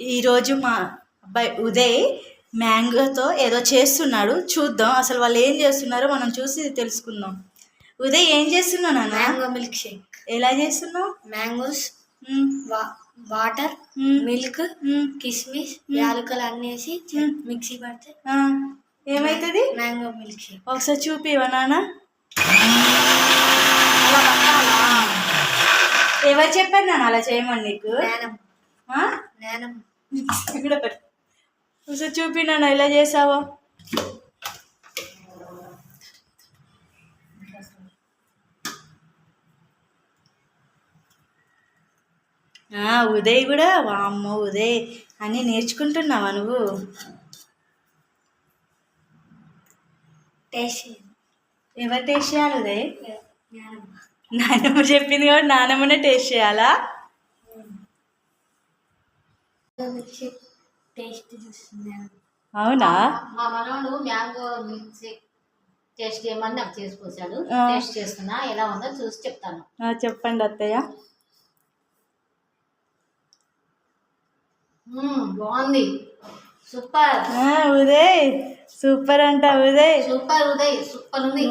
ఈరోజు మా అబ్బాయి ఉదయ్ మ్యాంగోతో ఏదో చేస్తున్నాడు. చూద్దాం. అసలు వాళ్ళు ఏం చేస్తున్నారో మనం చూసి తెలుసుకుందాం. ఉదయ్ ఏం చేస్తున్నావు నాన్న? Mango milk shake. ఎలా చేస్తున్నావు? Mangoes water milk. కిస్మిస్ యాలకులు అన్ని వేసి మిక్సీ పడితే ఏమవుతుంది మ్యాంగో మిల్క్ షేక్. ఒకసారి చూపివా నాన్న. ఎవరు చెప్పారు నాన్న అలా చేయమని నీకు? ఇక్కడ పెట్టు. ఒకసారి చూపి నాన్న ఎలా చేసావో. ఆ, ఉదయ్ కూడా వామ్మో ఉదయ్ అన్నీ నేర్చుకుంటున్నావా నువ్వు? టేస్ట్ ఎవరు టేస్ట్ చేయాలి ఉదయ్? నేనం నాన్నమ్మ చెప్పింది కాబట్టి నాన్నమ్మనే టేస్ట్ చేయాలా టేస్ట్ చూస్తుంది నేనం అవునా? మా మనవడు మ్యాంగో షేక్ టేస్ట్ చేయమని నాకు చేసి పోసాడు. ఆ. టేస్ట్ చేస్తున్నా. ఎలా ఉందో చూసి చెప్తాను. చెప్పండి అత్తయ్య. బాగుంది. సూపర్. ఉదయ్. సూపర్ అంట ఉదయ్. సూపర్ ఉదయ్. సూపర్ ఉంది.